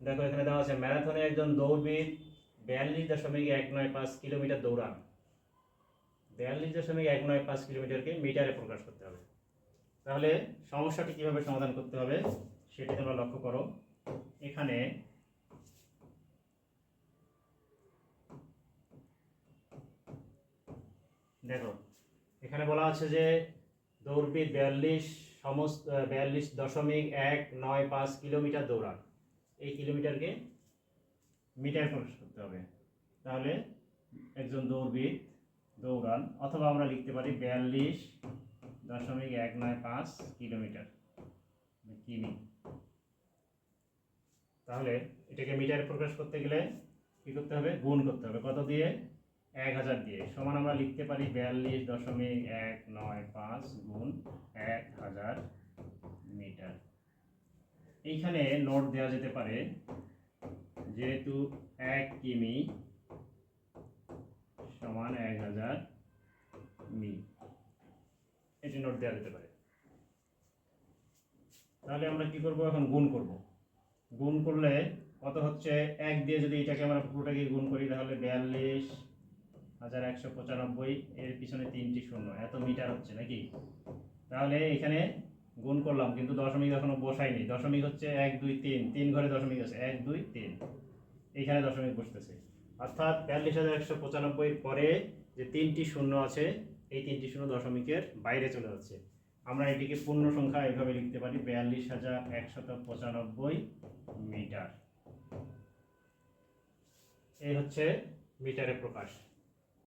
দেখো, এখানে দেওয়া আছে, ম্যারাথনে একজন দৌড়বিদ বিয়াল্লিশ দশমিক এক নয় পাঁচ কিলোমিটার দৌড়ান। বিয়াল্লিশ দশমিক এক নয় পাঁচ কিলোমিটারকে মিটারে প্রকাশ করতে হবে। তাহলে সমস্যাটি কীভাবে সমাধান করতে হবে, সেটি তোমরা লক্ষ্য করো। এখানে দেখো, এখানে বলা আছে যে দৌড়বিদ বিয়াল্লিশ সমস্ত, বিয়াল্লিশ দশমিক এক নয় পাঁচ কিলোমিটার দৌড়ান। এই কিলোমিটারকে মিটার প্রকাশ করতে হবে। তাহলে একজন দৌড়বিদ দৌড়ান, অথবা আমরা লিখতে পারি বিয়াল্লিশ দশমিক এক নয় পাঁচ কিলোমিটার। কিমি তাহলে এটাকে মিটারে প্রকাশ করতে গেলে কী করতে হবে? গুণ করতে হবে। কত দিয়ে? এক হাজার দিয়ে। সমান আমরা লিখতে পারি বিয়াল্লিশ দশমিক এক নয় পাঁচ গুণ এক হাজার। এইখানে নোট দেওয়া যেতে পারে, যেহেতু এক কিমি সমান এক হাজার মি। এটি নোট দেওয়া যেতে পারে। তাহলে আমরা কি করব এখন? গুণ করব। গুণ করলে কত হচ্ছে? এক দিয়ে যদি এটাকে আমরা পুরোটাকে গুণ করি, তাহলে বিয়াল্লিশ হাজার একশো পঁচানব্বই, এর পিছনে তিনটি শূন্য। এত মিটার হচ্ছে নাকি? তাহলে এখানে গুণ করলাম, কিন্তু দশমিক এখনও বসাইনি। দশমিক হচ্ছে এক, দুই, তিন। তিন ঘরে দশমিক আছে। এক, দুই, তিন। এইখানে দশমিক বসতেছে। অর্থাৎ বিয়াল্লিশ হাজার একশো পঁচানব্বইয়ের পরে যে তিনটি শূন্য আছে, এই তিনটি শূন্য দশমিকের বাইরে চলে যাচ্ছে। আমরা এটিকে পূর্ণ সংখ্যা এইভাবে লিখতে পারি, বিয়াল্লিশ হাজার একশত পঁচানব্বই মিটার। এই হচ্ছে মিটারে প্রকাশ।